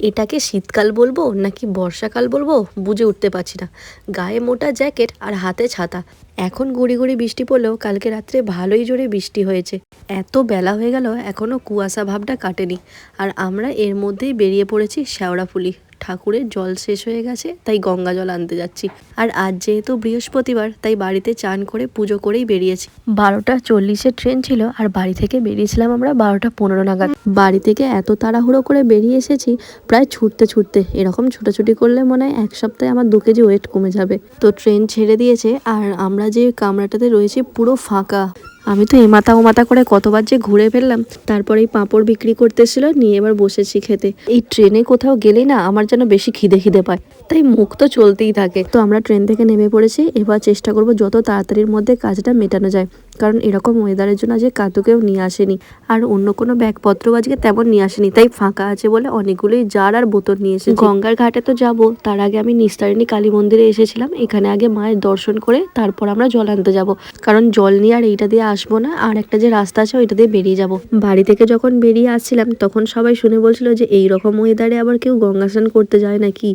এটাকে শীতকাল বলব নাকি বর্ষাকাল বলব? বুঝে উঠতে পারছি না। গায়ে মোটা জ্যাকেট আর হাতে ছাতা। এখন গুড়ি গুড়ি বৃষ্টি পড়লেও কালকে রাত্রে ভালোই জোরে বৃষ্টি হয়েছে। এত বেলা হয়ে গেল এখনও কুয়াশা ভাবটা কাটেনি। আর আমরা এর মধ্যেই বেরিয়ে পড়েছি শ্যাওড়াফুলি ঠাকুরের জল শেষ হয়ে গেছে, তাই গঙ্গা জল আনতে যাচ্ছি। আর আজ যেহেতু বৃহস্পতিবার, তাই বাড়িতে চান করে পুজো করেই বেরিয়েছি। বারোটা চল্লিশের ট্রেন ছিল, আর বাড়ি থেকে বেরিয়েছিলাম আমরা বারোটা পনেরো নাগাদ। বাড়ি থেকে এত তাড়াহুড়ো করে বেরিয়ে এসেছি, প্রায় ছুটতে ছুটতে। এরকম ছুটাছুটি করলে মনে হয় এক সপ্তাহে আমার দু কেজি ওয়েট কমে যাবে। তো ট্রেন ছেড়ে দিয়েছে, আর আমরা যে কামরাটাতে রয়েছে পুরো ফাঁকা। আমি তো এ মাথা ও মাথা করে কতবার যে ঘুরে ফেললাম, তারপরে এই পাঁপড় বিক্রি করতেছিল নিয়ে এবার বসেছি খেতে। এই ট্রেনে কোথাও গেলেই না আমার যেন বেশি খিদে খিদে পায়। তাই মুখ তো চলতেই থাকে। তো আমরা ট্রেন থেকে নেমে পড়েছি। এবার চেষ্টা করব যত তাড়াতাড়ির মধ্যে কাজটা মেটানো যায়। কারণ এরকম ওয়েদারের জন্য আজকে কাতুকেও নিয়ে আসেনি। আর অন্য কোনো ব্যাগপত্র আজকে তেমন নিয়ে আসেনি। তাই ফাঁকা আছে বলে অনেকগুলোই জার আর বোতল নিয়ে গঙ্গার ঘাটে তো যাব। তার আগে আমি নিস্তারিণী কালী মন্দিরে এসেছিলাম। এখানে আগে মায়ের দর্শন করে তারপর আমরা জল আনতে যাব। কারণ জল নিয়ে আর এইটা দিয়ে আসব না। আর একটা যে রাস্তা আছে ওইটা দিয়ে বেরিয়ে যাব। বাড়ি থেকে যখন বেরিয়ে আসছিলাম, তখন সবাই শুনে বলছিল যে এই রকম ওয়েদারে আবার কেউ গঙ্গা স্নান করতে যায় নাকি?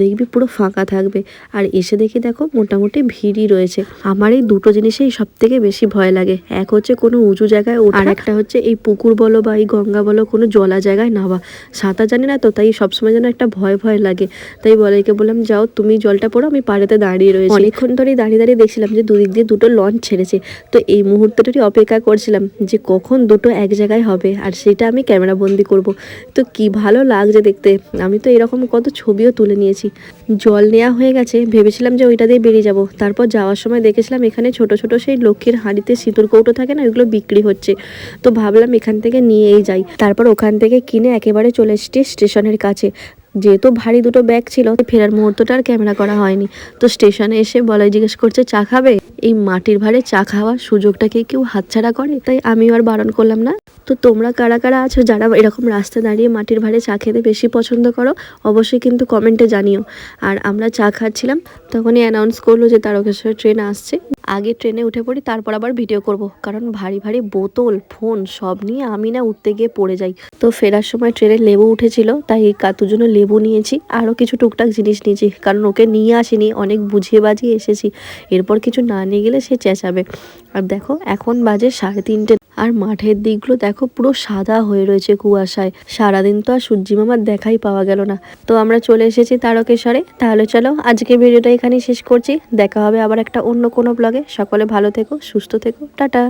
দেখবি পুরো ফাঁকা থাকবে। আর এসে দেখি দেখো মোটামুটি ভিড়ই রয়েছে। আমার এই দুটো জিনিসেই সব থেকে বেশি ভয় লাগে। এক হচ্ছে কোনো উঁচু জায়গায় ওঠা আর একটা হচ্ছে এই পুকুর বলো বা এই গঙ্গা বলো কোনো জলা জায়গায় নামা। সাঁতার জানি না তো তাই সবসময় যেন একটা ভয় ভয় লাগে। তাই বলাইকে বললাম যাও তুমি জলটা পড়ো আমি পাড়েতে দাঁড়িয়ে রয়েছি। অনেকক্ষণ ধরেই দাঁড়িয়ে দাঁড়িয়ে দেখছিলাম যে দুদিক দিয়ে দুটো লঞ্চ ছেড়েছে। তো এই মুহূর্তটারই অপেক্ষা করছিলাম যে কখন দুটো এক জায়গায় হবে আর সেটা আমি ক্যামেরা বন্দি করব। তো কি ভালো লাগছে দেখতে। আমি তো এরকম কত ছবিও তুলে নিয়েছি। জল নেওয়া হয়ে গেছে, ভেবেছিলাম যে ওইটা দিয়ে বেরিয়ে যাব। তারপর যাওয়ার সময় দেখেছিলাম এখানে ছোট ছোট সেই লক্ষ্মীর হাঁড়িতে সিঁদুর কৌটো থাকে না, ওইগুলো বিক্রি হচ্ছে। তো ভাবলাম এখান থেকে নিয়েই যাই। তারপর ওখান থেকে কিনে একেবারে চলে এসেছি স্টেশনের কাছে। যেহেতু ভারী দুটো ব্যাগ ছিল ফেরার মুহূর্তটা আর ক্যামেরা করা হয়নি। তো স্টেশনে এসে বলাই জিজ্ঞেস করছে, চা খাবে? এই মাটির ভারে চা খাওয়ার সুযোগটাকে কেউ হাতছাড়া করে? তাই আমিও আর বারণ করলাম না। তো তোমরা কারা কারা আছো, যারা এরকম রাস্তা দাঁড়িয়ে মাটির ভারে চা খেতে বেশি পছন্দ করো, অবশ্যই কিন্তু কমেন্টে জানিও। আর আমরা চা খাচ্ছিলাম, তখনই অ্যানাউন্স করল যে তারকেশ্বর ট্রেন আসছে। আগে ট্রেনে উঠে পড়ি, তারপর আবার ভিডিও করব। কারণ ভারী ভারী বোতল, ফোন, সব নিয়ে আমি না উঠতে গিয়ে পড়ে যাই। তো ফেরার সময় ট্রেনে লেবু উঠেছিল, তাই এই কাতুর জন্য লেবু নিয়েছি, আরও কিছু টুকটাক জিনিস নিয়েছি। কারণ ওকে নিয়ে আসিনি, অনেক বুঝিয়ে বাজিয়ে এসেছি। এরপর কিছু না নিয়ে গেলে সে চেঁচাবে। আর দেখো, এখন বাজে সাড়ে তিনটে। আর মাঠের দিকগুলো দেখো পুরো সাদা হয়ে রয়েছে কুয়াশায়। সারাদিন তো আর সূর্যি মামার দেখাই পাওয়া গেল না। তো আমরা চলে এসেছি তারকেশ্বরে। তাহলে চলো আজকে ভিডিওটা এখানেই শেষ করছি। দেখা হবে আবার একটা অন্য কোনো ব্লগে সকলে ভালো থেকো, সুস্থ থেকো। টাটা।